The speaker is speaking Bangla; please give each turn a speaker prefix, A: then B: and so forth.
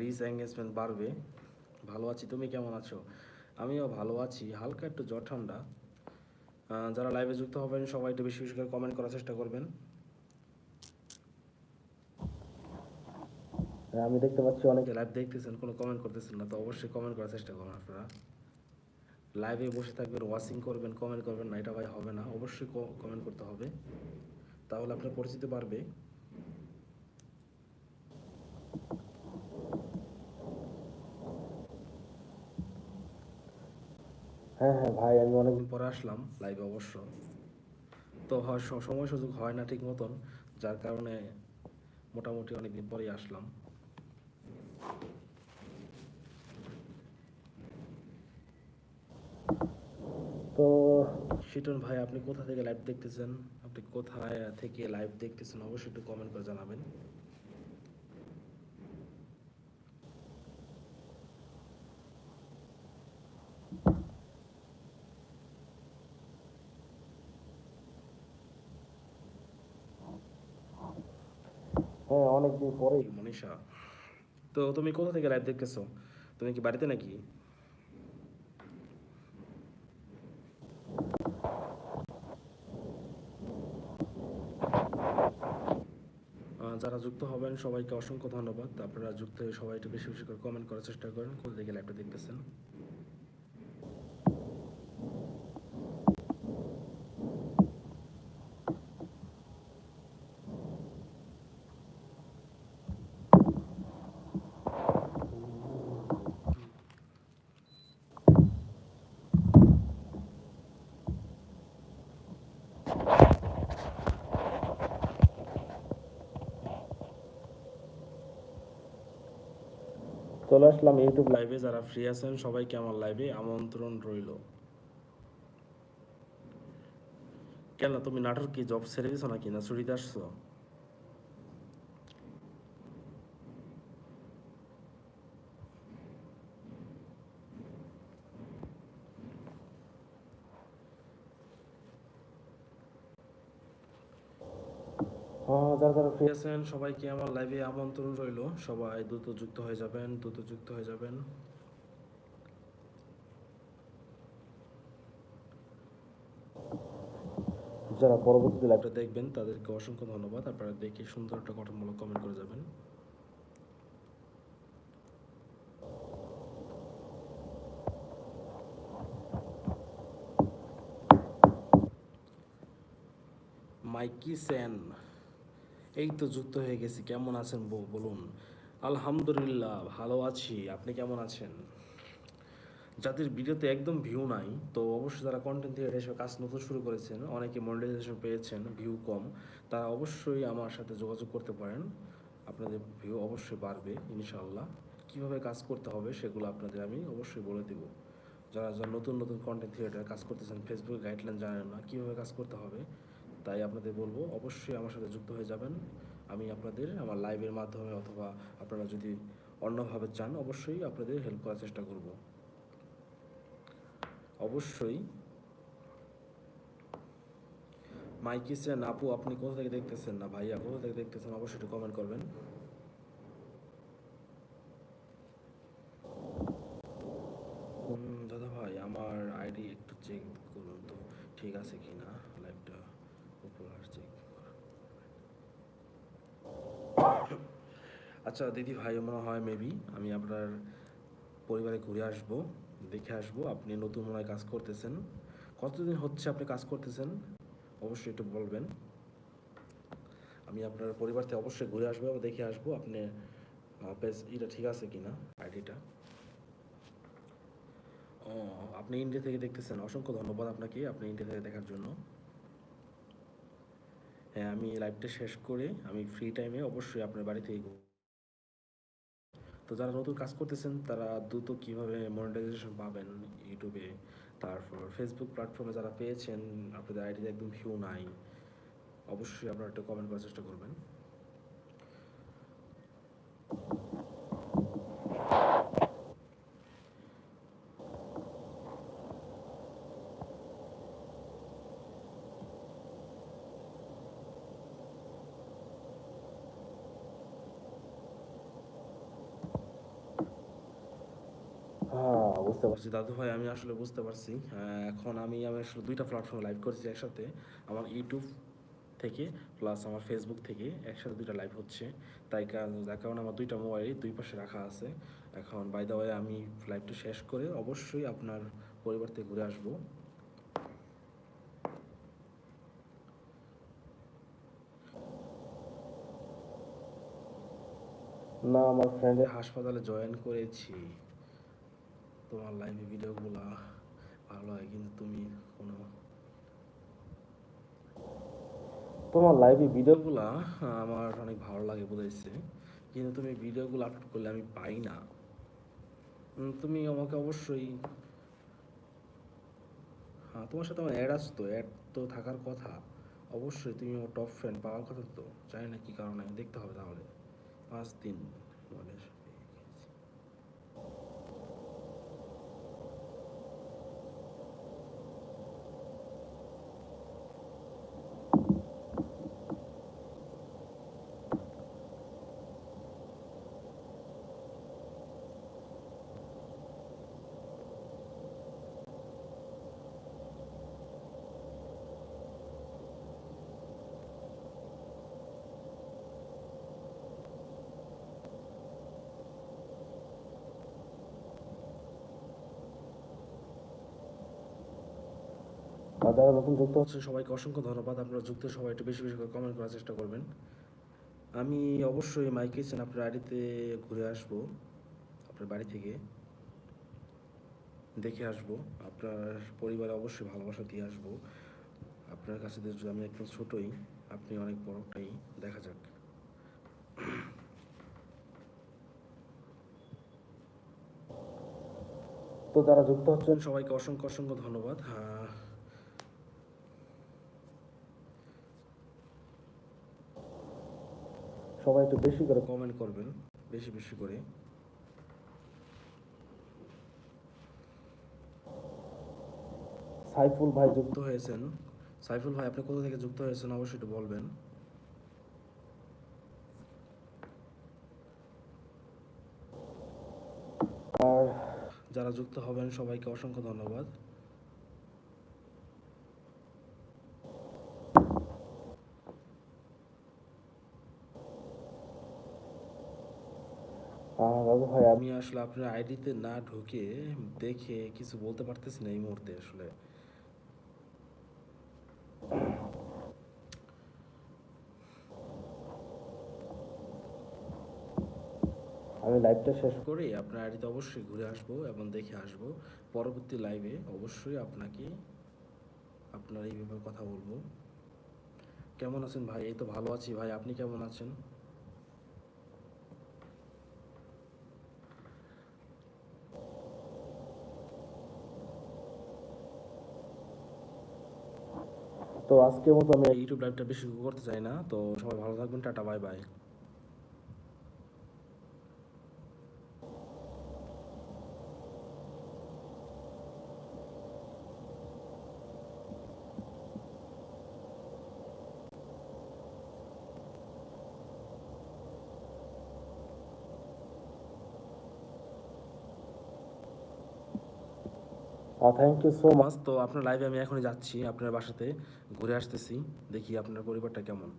A: রিচ এঙ্গেজমেন্ট বাড়বে। ভালো আছি তুমি কেমন আছো? আমিও ভালো আছি হালকা একটু জ্বর ঠান্ডা। যারা লাইভে যুক্ত হবেন সবাই একটু বেশি বেশি করে কমেন্ট করার চেষ্টা করবেন। হ্যাঁ, আমি দেখতে পাচ্ছি অনেকে লাইভ দেখতেছেন কোনো কমেন্ট করতেছেন না তো অবশ্যই কমেন্ট করার চেষ্টা করুন আপনারা। লাইভে বসে থাকবেন ওয়াচিং করবেন কমেন্ট করবেন না এটা ভাই হবে না অবশ্যই কমেন্ট করতে হবে। তাহলে আপনার পরিচিতি বাড়বে। হ্যাঁ হ্যাঁ ভাই আমি অনেকদিন পরে আসলাম লাইভে অবশ্য। তো হয় সময় সুযোগ হয় না ঠিক মতন যার কারণে মোটামুটি অনেকদিন পরেই আসলাম। তো শিটন ভাই আপনি কোথা থেকে লাইভ দেখতেছেন? আপনি কোথায় থেকে লাইভ দেখতেছেন? অবশ্যই একটু কমেন্ট করে জানাবেন। হ্যাঁ অনেকদিন পরেই। মনীষা। তো তুমি কোথা থেকে লাইভ দেখতেছো? তুমি কি বাড়িতে নাকি? যারা যুক্ত হবেন, সবাইকে অসংখ্য ধন্যবাদ। আপনারা যুক্ত হয়ে সবাই একটু বেশি বেশি করে কমেন্ট করার চেষ্টা করেন। কোথা থেকে লাইভটা দেখতেছেন? চলে আসলাম ইউটিউব লাইভে যারা ফ্রি আছেন, সবাইকে আমার লাইভে আমন্ত্রণ রইল। কেন তুমি নাটোর কি জব ছেড়ে দিছো নাকি? না ছুটিতে আসছো? যারা যারা ফ্রি আছেন, সবাইকে আমার লাইভে আমন্ত্রণ রইল। সবাই দ্রুত যুক্ত হয়ে যাবেন, দ্রুত যুক্ত হয়ে যাবেন। যারা পরবর্তীতে লাইভটা দেখবেন, তাদেরকে অসংখ্য ধন্যবাদ। আপনারা দেখে সুন্দর একটা গঠনমূলক কমেন্ট করে যাবেন। মাইকি সেন। এই তো যুক্ত হয়ে গেছি। কেমন আছেন বউ- বলুন। আলহামদুলিল্লাহ, ভালো আছি। আপনি কেমন আছেন? যাদের ভিডিওতে একদম ভিউ নাই, তো অবশ্যই যারা কন্টেন্ট ক্রিয়েটার হিসেবে কাজ নতুন শুরু করেছেন, অনেকে মনিটাইজেশন পেয়েছেন ভিউ কম, তারা অবশ্যই আমার সাথে যোগাযোগ করতে পারেন। আপনাদের ভিউ অবশ্যই বাড়বে, ইনশাআল্লাহ। কীভাবে কাজ করতে হবে সেগুলো আপনাদের আমি অবশ্যই বলে দেব। যারা যারা নতুন নতুন কন্টেন্ট ক্রিয়েটার কাজ করতেছেন ফেসবুকে গাইডলাইন জানেন না, কীভাবে কাজ করতে হবে তাই আপনাদের বলব, অবশ্যই আমার সাথে যুক্ত হয়ে যাবেন। আমি আপনাদের আমার লাইভের মাধ্যমে অথবা আপনারা যদি অন্যভাবে চান, অবশ্যই আপনাদের হেল্প করার চেষ্টা করব। অবশ্যই মাইকিসেন আপু, আপনি কোথা থেকে দেখতেছেন না ভাইয়া? কোথা থেকে দেখতেছেন? অবশ্যই একটু কমেন্ট করবেন উম, দাদা ভাই আমার আইডি একটু চেক করুন তো ঠিক আছে কি না লাইভটা উপর চেক আচ্ছা দিদি ভাই, মনে হয় মেবি আমি আপনার পরিবারে ঘুরে আসব, দেখে আসব, আপনি নতুন মনে কাজ করতেছেন। কতদিন হচ্ছে আপনি কাজ করতেছেন? অবশ্যই একটু বলবেন। আমি আপনার পরিবার থেকে অবশ্যই ঘুরে আসব এবং দেখে আসব আপনি পেজ এটা ঠিক আছে কিনা, আইডিটা। ও, আপনি ইন্ডিয়া থেকে দেখতেছেন। অসংখ্য ধন্যবাদ আপনাকে, আপনি ইন্ডিয়া থেকে দেখার জন্য। হ্যাঁ আমি লাইভটা শেষ করে আমি ফ্রি টাইমে অবশ্যই আপনার বাড়ি থেকে তো যারা নতুন কাজ করতেছেন, তারা দ্রুত কীভাবে মনিটাইজেশন পাবেন ইউটিউবে তারপর ফেসবুক প্ল্যাটফর্মে যারা পেয়েছেন, আপনাদের আইডিতে একদম ভিউ নাই। অবশ্যই আপনারা একটা কমেন্ট করার চেষ্টা করবেন। বুঝতে পারছি। দাদু ভাই আমি আসলে বুঝতে পারছি। এখন আমি আমি আসলে দুইটা প্ল্যাটফর্মে লাইভ করছি একসাথে। আমার ইউটিউব থেকে প্লাস আমার ফেসবুক থেকে একসাথে দুইটা লাইভ হচ্ছে। তাই কারণ- যার কারণে আমার দুইটা মোবাইল দুই পাশে রাখা আছে। এখন বাই দা ওয়ে আমি লাইভটা শেষ করে অবশ্যই আপনার পরিবার থেকে ঘুরে আসব। না আমার ফ্রেন্ডের হাসপাতালে জয়েন করেছি। তোমার লাইভে ভিডিওগুলো ভালো হয়, কিন্তু তুমি কোনো তোমার লাইভে ভিডিওগুলো আমার অনেক ভালো লাগে বুঝাইছে। কিন্তু তুমি ভিডিওগুলো আপলোড করলে আমি পাই না। তুমি আমাকে অবশ্যই হ্যাঁ তোমার সাথে আমার অ্যাড আসতো অ্যাড তো থাকার কথা। অবশ্যই তুমি আমার টপ ফ্রেন্ড পাওয়ার কথা তো, জানি না কী কারণে, দেখতে হবে তাহলে। পাঁচ দিন বলে আর যারা নতুন যুক্ত হচ্ছে সবাইকে অসংখ্য ধন্যবাদ। আপনারা যুক্ত সবাই একটু বেশি বেশি করে কমেন্ট করার চেষ্টা করবেন। আমি অবশ্যই মাই কিচেন আপনার বাড়িতে ঘুরে আসব। আপনার বাড়ি থেকে দেখে আসব। আপনার পরিবারে অবশ্যই ভালোবাসা দিয়ে আসব। আপনার কাছে আমি একদম ছোটই আপনি অনেক বড়টাই দেখা যাক। তো যারা যুক্ত হচ্ছেন সবাইকে অসংখ্য অসংখ্য ধন্যবাদ। সবাই একটু বেশি করে কমেন্ট করবেন, বেশি বেশি করে। সাইফুল ভাই যুক্ত হয়েছেন। সাইফুল ভাই, আপনি কোথা থেকে যুক্ত হয়েছেন অবশ্যই একটু বলবেন। আর যারা যুক্ত হবেন, সবাইকে অসংখ্য ধন্যবাদ। আমি আসলে আপনার আইডিতে না ঢুকে দেখে কিছু বলতে পারতেছি না এই মুহূর্তে আসলে। আমি লাইভটা শেষ করে আপনার আইডিতে অবশ্যই ঘুরে আসব এবং দেখে আসব। পরবর্তী লাইভে অবশ্যই আপনাকে আপনার এই ব্যাপারে কথা বলব। কেমন আছেন ভাই? এই তো ভালো আছি ভাই আপনি কেমন আছেন? তো আজকের মতো আমি ইউটিউব লাইভটা বেশি করতে চাই না। তো সবাই ভালো থাকবেন, tata, bye bye. Thank you so much তো আপনার লাইভে আমি এখনই যাচ্ছি, আপনার বাসাতে ঘুরে আসতেছি, দেখি আপনার পরিবারটা কেমন।